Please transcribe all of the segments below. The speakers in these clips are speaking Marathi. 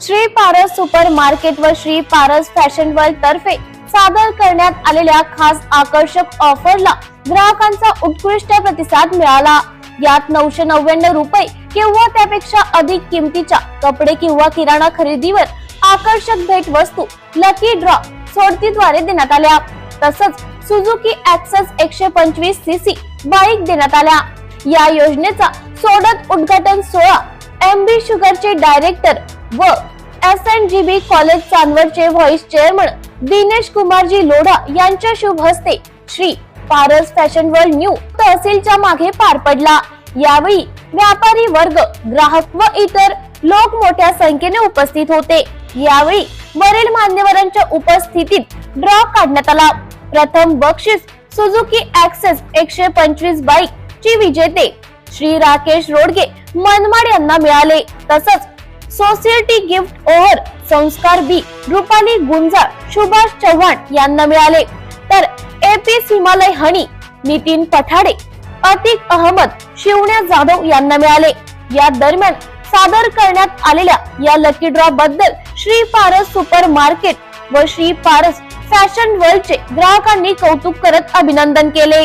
श्री पारस सुपर मार्केट व श्री पारस फॅशन वर्ल्ड तर्फे सादर करण्यात आलेल्या खास आकर्षक ऑफरला ग्राहकांचा उत्कृष्ट प्रतिसाद मिळाला. यात नऊशे नव्याण्णव रुपये किंवा त्यापेक्षा अधिक किमतीच्या कपडे किंवा किराणा खरेदीवर आकर्षक भेट वस्तू लकी ड्रॉ सोडतीद्वारे देण्यात आल्या. तसंच सुझुकी ऍक्सेस एकशे पंचवीस सी सी बाईक देण्यात आल्या. या योजनेचा सोडत उद्घाटन सोहळा एम बी शुगरचे डायरेक्टर व S N G B college चांदवडचे vice chairman Dinesh Kumarji Lodha यांच्या शुभ हस्ते Shri Paras fashion world new तहसीलच्या मागे पार पडला. यावेळी व्यापारी वर्ग ग्राहक व इतर लोक मोठ्या संख्येने उपस्थित होते. यावेळी वरील मान्यवरांच्या उपस्थितीत ड्रॉ काढण्यात आला. प्रथम बक्षीस सुझुकी ऍक्सेस एकशे पंचवीस बाईक ची विजेते श्री राकेश रोडगे मनमाड यांना मिळाले. तसंच सोसायटी गिफ्ट ओव्हर संस्कार बी रुपाली गुंजाळ सुभाष चव्हाण यांना मिळाले. तर एपीस हिमालय हनी नितीन पठाडे अतिक अहमद शिवण्या जाधव यांना मिळाले. या दरम्यान सादर करण्यात आलेल्या या लकी ड्रॉ बद्दल श्री पारस सुपर मार्केट व श्री पारस फॅशन वर्ल्डचे ग्राहकांनी कौतुक करत अभिनंदन केले.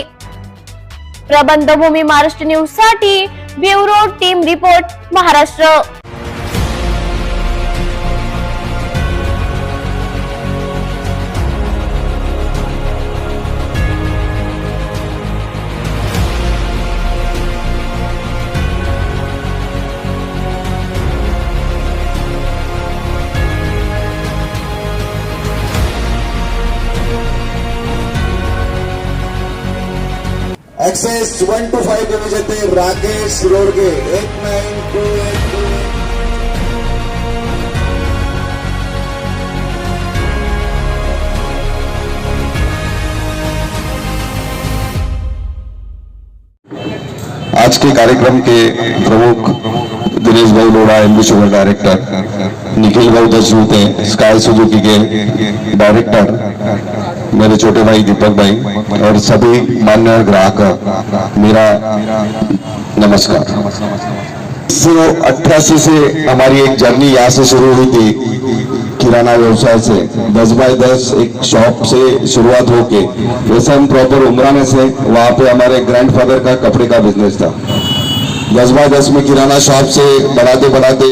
प्रबंधभूमी महाराष्ट्र न्यूजसाठी bureau team report Maharashtra. Access one two five के विजेते Rakesh Rodge. Eight nine two eight आज के कार्यक्रम के प्रमुख दिनेश भाई एमबी शुगर डायरेक्टर निखिल भाई दशरूते स्काई सुजुकी के डायरेक्टर मेरे छोटे भाई दीपक भाई, और सभी मान्य ग्राहक, मेरा नमस्कार। सौ अट्ठासी से हमारी एक जर्नी यहाँ से शुरू हुई थी, किराना व्यवसाय से। दस बाय दस एक शॉप से शुरुआत होके, वैसे हम प्रॉपर उमरा में से, वहाँ पे हमारे ग्रैंडफादर का कपड़े का बिज़नेस था। जज्बा बाय में किराना शॉप से बढ़ाते बढ़ाते